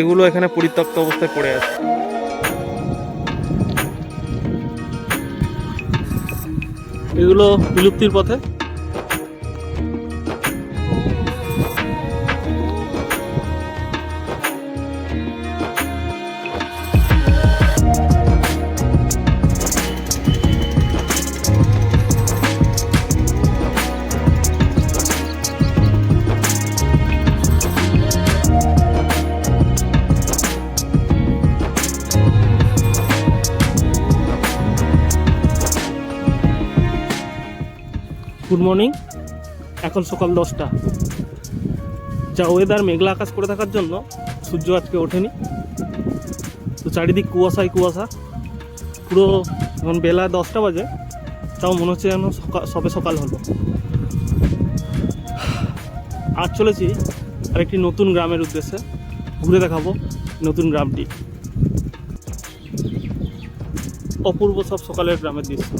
এগুলো এখানে পরিত্যক্ত অবস্থায় পড়ে আছে। এগুলো বিলুপ্তির পথে? গুড মর্নিং এখন সকাল দশটা। যা ওয়েদার মেঘলা আকাশ করে থাকার জন্য সূর্য আজকে ওঠেনি। তো চারিদিক কুয়াশায় কুয়াশা। পুরো এখন বেলা দশটা বাজে। তাও মনে হচ্ছে যেন সকাল সবে সকাল হলো। আজ চলেছি আরেকটি নতুন গ্রামের উদ্দেশ্যে। ঘুরে দেখাবো নতুন গ্রামটি। অপূর্ব সব সকালের গ্রামের দৃশ্য।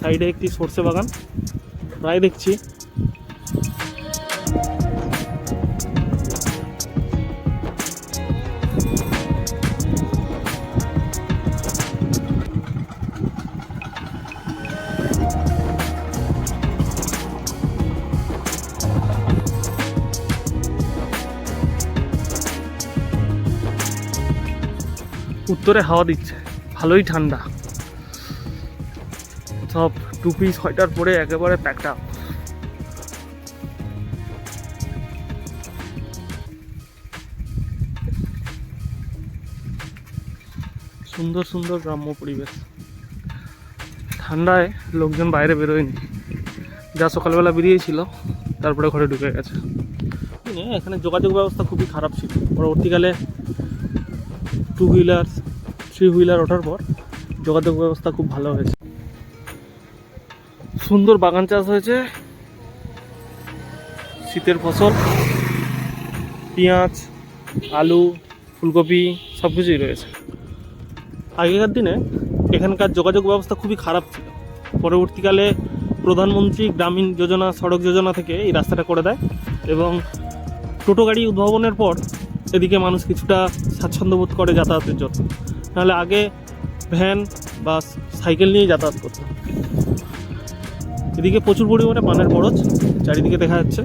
সাইডে একটি সর্ষে বাগান। প্রায় দেখছি। উত্তরে হাওয়া দিচ্ছে। ভালোই ঠান্ডা। সব টুপি সোয়েটার পরে একেবারে প্যাকটা সুন্দর সুন্দর গ্রাম্য পরিবেশ। ঠান্ডায় লোকজন বাইরে বেরোয়নি। যা সকালবেলা বেরিয়েছিল তারপরে ঘরে ঢুকে গেছে। এ, এখানে যোগাযোগ ব্যবস্থা খুবই খারাপ ছিল। পরবর্তীকালে টু হুইলার থ্রি হুইলার ওঠার পর যোগাযোগ ব্যবস্থা খুব ভালো হয়েছে। সুন্দর বাগান চাষ হয়েছে। শীতের ফসল, পেঁয়াজ, আলু, ফুলকপি সব কিছুই রয়েছে। আগেকার দিনে এখানকার যোগাযোগ ব্যবস্থা খুবই খারাপ ছিল। পরবর্তীকালে প্রধানমন্ত্রী গ্রামীণ যোজনা, সড়ক যোজনা থেকে এই রাস্তাটা করে দেয় এবং টোটো গাড়ি উদ্ভাবনের পর এদিকে মানুষ কিছুটা স্বাচ্ছন্দ্য বোধ করে যাতায়াতের জন্য। নাহলে আগে ভ্যান বা সাইকেল নিয়েই যাতায়াত করতো। এদিকে প্রচুর পরিমাণে পানের বরজ, চারিদিকে দেখা যাচ্ছে।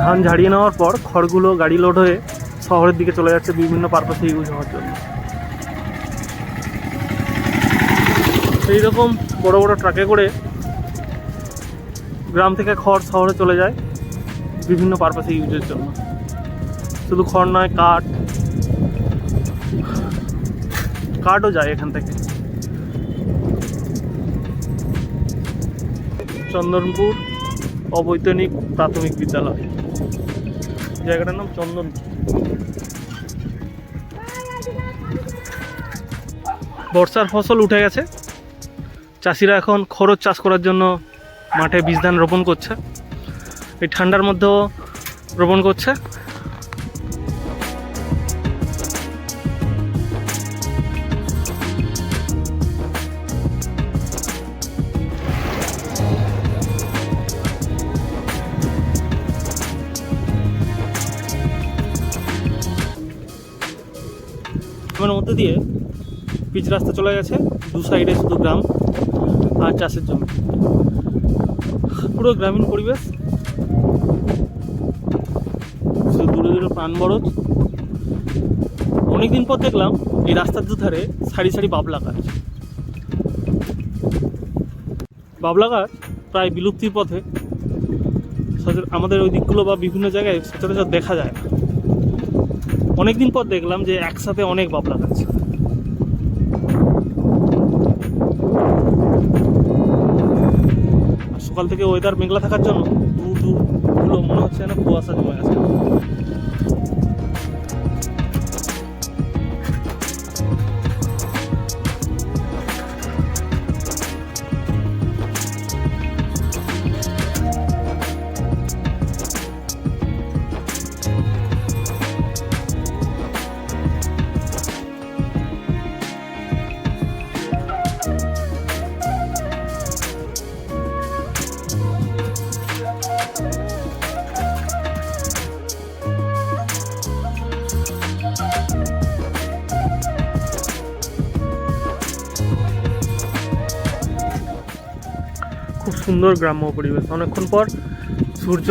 ধান ঝাড়িয়ে নেওয়ার পর খড়গুলো গাড়ি লোড হয়ে শহরের দিকে চলে যাচ্ছে বিভিন্ন পারপাসে ইউজ হওয়ার জন্য। এই রকম বড় বড় ট্রাকে করে গ্রাম থেকে খড় শহরে চলে যায় বিভিন্ন পারপাসে ইউজের জন্য। শুধু খড় নয়, কাঠ কাঠও যায় এখান থেকে। চন্দনপুর অবৈতনিক প্রাথমিক বিদ্যালয়। জায়গাটার নাম চন্দন বর্ষার ফসল উঠে গেছে। চাষিরা এখন খরচ চাষ করার জন্য মাঠে বীজ ধান রোপণ করছে। এই ঠান্ডার মধ্যেও রোপণ করছে। গ্রামের মধ্যে দিয়ে পিচ রাস্তা চলে গেছে, দু সাইডে শুধু গ্রাম আর চাষের জমি। পুরো গ্রামীণ পরিবেশ। দূরে দূরে প্রাণ বরজ। অনেকদিন পর দেখলাম এই রাস্তার দুধারে সারি সারি বাবলা গাছ। বাবলা গাছ প্রায় বিলুপ্তির পথে। আমাদের ওই দিকগুলো বা বিভিন্ন জায়গায় সচরাচর দেখা যায় না। অনেকদিন পর দেখলাম যে একসাথে অনেক বাবলা গাছ সকাল থেকে ওয়েদার মেঘলা থাকার জন্য দূর দূর মনে হচ্ছে যেন কুয়াশা জমে আছে সুন্দর গ্রাম্য পরিবেশ। অনেকক্ষণ পর সূর্য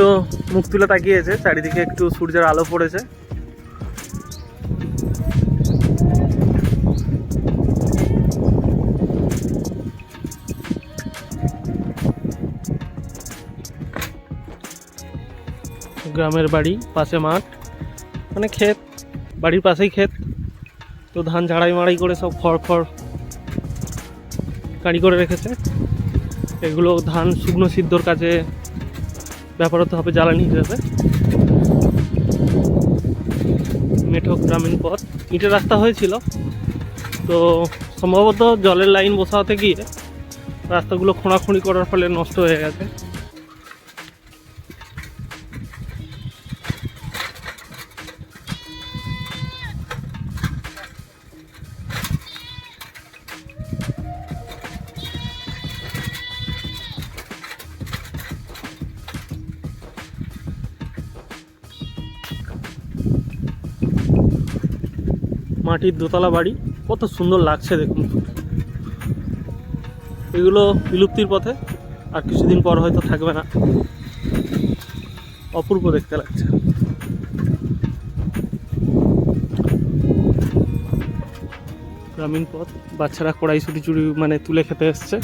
মুখ তুলে তাকিয়েছে, চারিদিকে একটু সূর্যের আলো পড়েছে। গ্রামের বাড়ি, পাশে মাঠ মানে ক্ষেত, বাড়ির পাশেই ক্ষেত। তো ধান ঝাড়াই মাড়াই করে সব খড় খড় গাড়ি করে রেখেছে। এগুলো ধান, শুকনো সিদ্ধর কাজে ব্যবহার হতে হবে জ্বালানি হিসেবে। মেঠক গ্রামীণ পথ। ইটের রাস্তা হয়েছিল। তো সম্ভবত জলের লাইন বসাতে গিয়ে রাস্তাগুলো খোঁড়াখুঁড়ি করার ফলে নষ্ট হয়ে গেছে। মাটির দোতলা বাড়ি, কত সুন্দর লাগছে দেখুন। এগুলো বিলুপ্তির পথে, আর কিছুদিন পর হয়তো থাকবে না। অপূর্ব দেখতে লাগছে। গ্রামীণ পথ, বাচ্চারা কড়াই ছুটি চুরি মানে তুলে খেতে এসছে।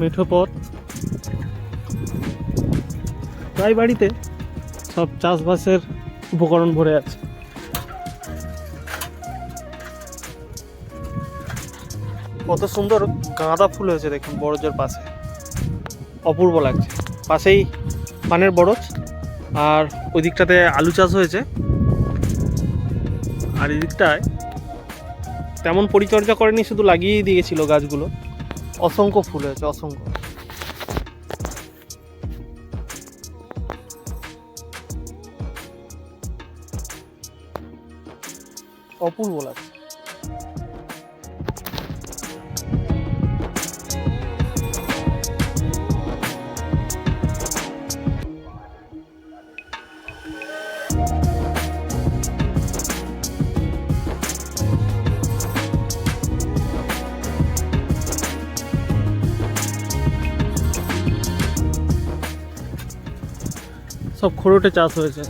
মেঠো পথ প্রায় বাড়িতে সব চাষবাসের উপকরণ ভরে আছে। কত সুন্দর গাঁদা ফুল হয়েছে দেখুন বরজের পাশে। অপূর্ব লাগছে। পাশেই পানের বরজ আর ওই দিকটাতে আলু চাষ হয়েছে। আর এই দিকটায় তেমন পরিচর্যা করেনি, শুধু লাগিয়েই দিয়েছিল গাছগুলো। অসংখ্য ফুল হয়েছে অসংখ্য। অপূর্ব লাগছে। খোরটে চাষ হয়েছে।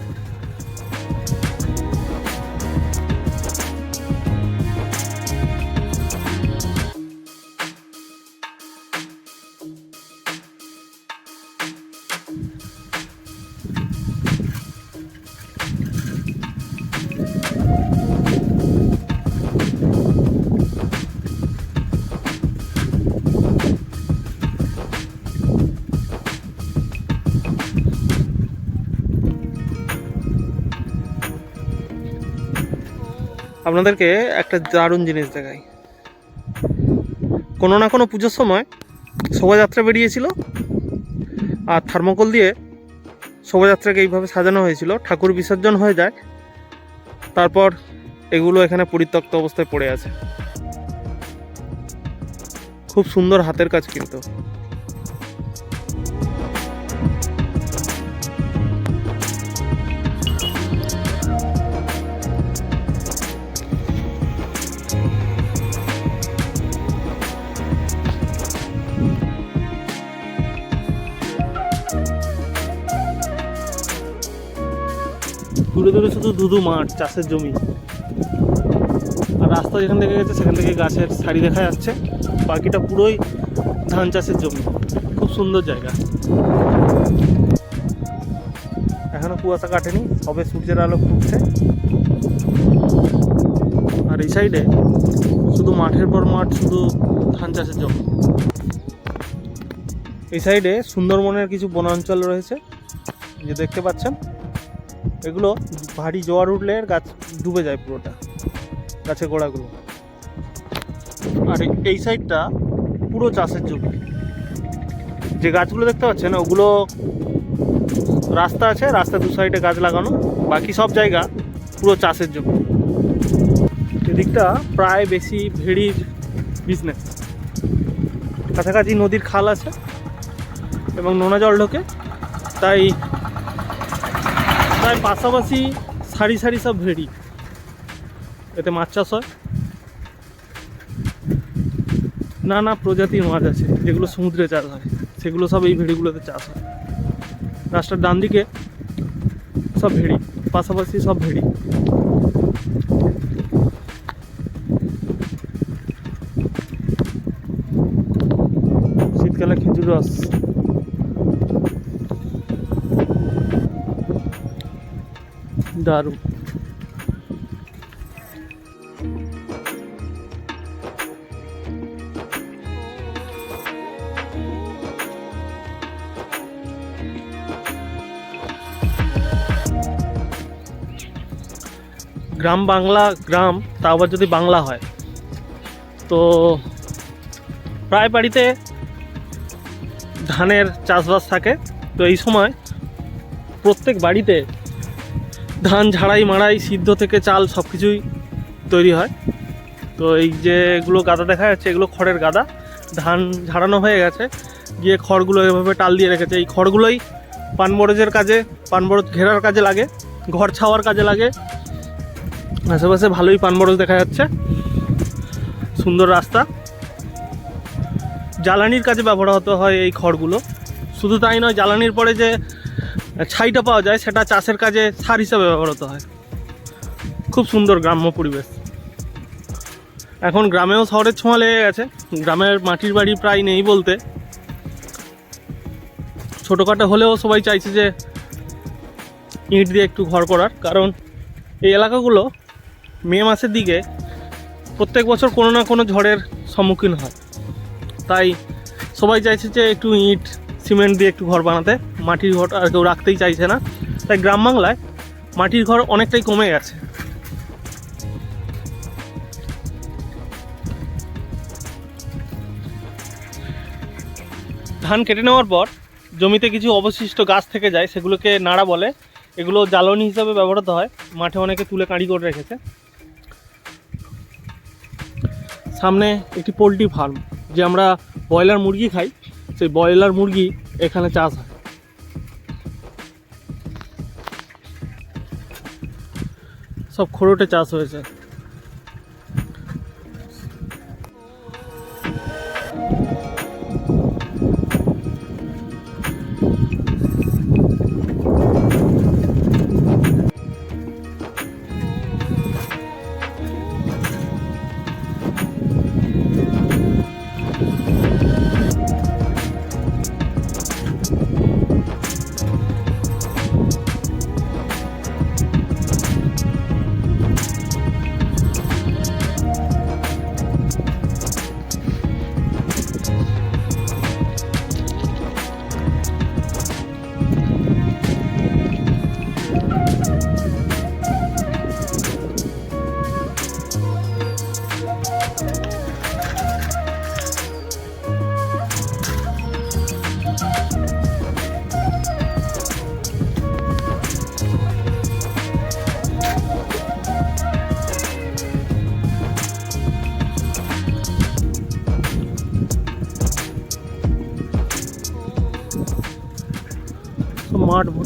আপনাদেরকে একটা দারুণ জিনিস দেখাই। কোনো না কোনো পুজোর সময় শোভাযাত্রা বেরিয়েছিল আর থার্মোকল দিয়ে শোভাযাত্রাকে এইভাবে সাজানো হয়েছিল। ঠাকুর বিসর্জন হয়ে যায়, তারপর এগুলো এখানে পরিত্যক্ত অবস্থায় পড়ে আছে। খুব সুন্দর হাতের কাজ কিন্তু। দূরে দূরে শুধু দুধু মাঠ, চাষের জমি। আর রাস্তা যেখান থেকে গেছে, সেখান থেকে গাছের সারি দেখা যাচ্ছে। বাকিটা পুরোই ধান চাষের জমি। খুব সুন্দর জায়গা। এখনও কুয়াশা কাটেনি সবে সূর্যের আলো ফুটছে আর এই সাইডে শুধু মাঠের পর মাঠ, শুধু ধান চাষের জমি। এই সাইডে সুন্দরবনের কিছু বনাঞ্চল রয়েছে, যে দেখতে পাচ্ছেন। এগুলো ভারী জোয়ার উঠলে গাছ ডুবে যায় পুরোটা, গাছের গোড়াগুলো। আর এই- সাইডটা পুরো চাষের জমি। যে গাছগুলো দেখতে পাচ্ছেন, ওগুলো রাস্তা আছে রাস্তা দু সাইডে গাছ লাগানো। বাকি সব জায়গা পুরো চাষের জমি। এদিকটা প্রায় বেশি ভেড়ির বিজনেস কাছাকাছি নদীর খাল আছে এবং নোনা জল ঢোকে, তাই তাই পাশাপাশি সারি সারি সব ভেড়ি। এতে মাছ চাষ হয়। নানা প্রজাতির মাছ আছে, যেগুলো সমুদ্রে চাষ হয়। সেগুলো সব এই ভেড়িগুলোতে চাষ হয়। রাস্তার ডান দিকে সব ভেড়ি, পাশাপাশি সব ভেড়ি। দারুণ। গ্রাম বাংলা, গ্রাম, তা আবার যদি বাংলা হয়, তো প্রায় বাড়িতে ধানের চাষবাস থাকে। তো এই সময় প্রত্যেক বাড়িতে ধান ঝাড়াই মাড়াই সিদ্ধ থেকে চাল সব কিছুই তৈরি হয়। তো এই যেগুলো গাদা দেখা যাচ্ছে, এগুলো খড়ের গাদা। ধান ঝাড়ানো হয়ে গেছে, গিয়ে খড়গুলো এভাবে টাল দিয়ে রেখেছে। এই খড়গুলোই পানবরজের কাজে, পানবরজ ঘেরার কাজে লাগে, ঘর ছাওয়ার কাজে লাগে। আশেপাশে ভালোই পানবরজ দেখা যাচ্ছে। সুন্দর রাস্তা। জ্বালানির কাজে ব্যবহার হতে হয় এই খড়গুলো। শুধু তাই নয়, জ্বালানির পরে যে ছাইটা পাওয়া যায়, সেটা চাষের কাজে সার হিসাবে ব্যবহার হতে হয়। খুব সুন্দর গ্রাম্য পরিবেশ। এখন গ্রামেও শহরের ছোঁয়া লেগে গেছে। গ্রামের মাটির বাড়ি প্রায় নেই বলতে। ছোটোখাটো হলেও সবাই চাইছে যে ইট দিয়ে একটু ঘর করার। কারণ এই এলাকাগুলো মে মাসের দিকে প্রত্যেক বছর কোনো না কোনো ঝড়ের সম্মুখীন হয়। তাই সবাই চাইছে যে একটু ইট সিমেন্ট দিয়ে একটু ঘর বানাতে। মাটির ঘর আর কেউ রাখতেই চাইছে না। তাই গ্রাম বাংলায় মাটির ঘর অনেকটাই কমে গেছে। ধান কেটে নেওয়ার পর জমিতে কিছু অবশিষ্ট গাছ থেকে যায়, সেগুলোকে নাড়া বলে। এগুলো জ্বালানি হিসাবে ব্যবহৃত হয়। মাঠে অনেকে তুলে কাঁড়ি করে রেখেছে। সামনে একটি পোলট্রি ফার্ম, যে আমরা ব্রয়লার মুরগি খাই। সেই ব্রয়লার মুরগি এখানে চাষ হয়। সব খোরটে চাষ হয়েছে।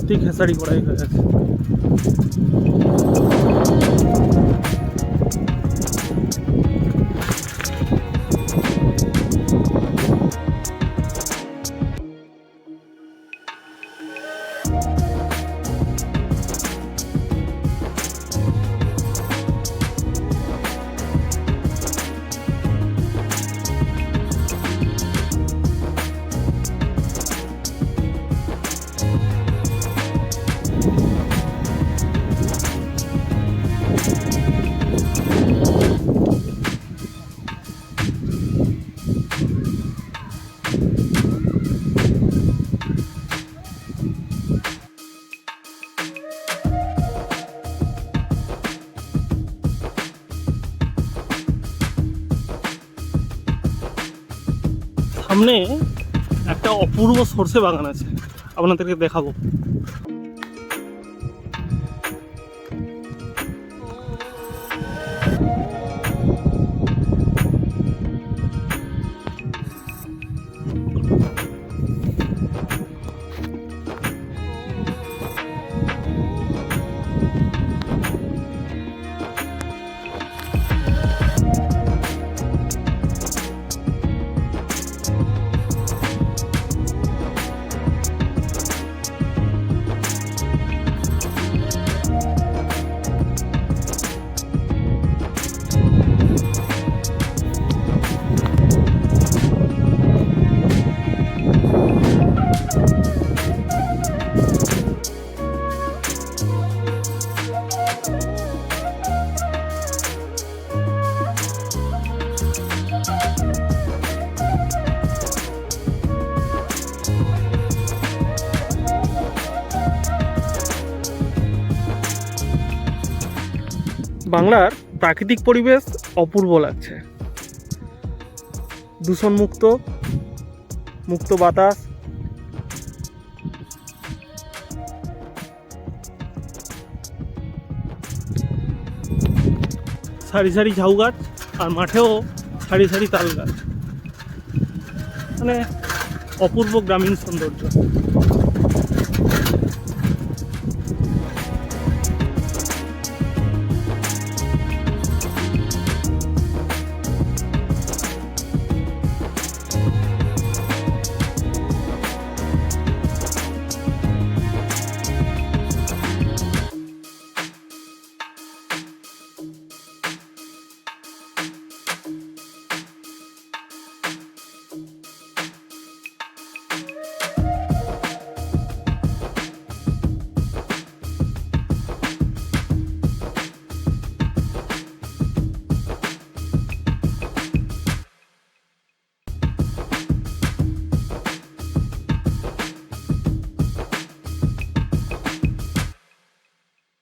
ভর্তি খেসারি করাই হয়ে সামনে একটা অপূর্ব সর্ষে বাগান আছে। আপনাদেরকে দেখাবো। বাংলার প্রাকৃতিক পরিবেশ অপূর্ব লাগছে। দূষণমুক্ত, মুক্ত বাতাস। সারি সারি ঝাউ গাছ আর মাঠেও সারি সারি তাল গাছ। মানে অপূর্ব গ্রামীণ সৌন্দর্য।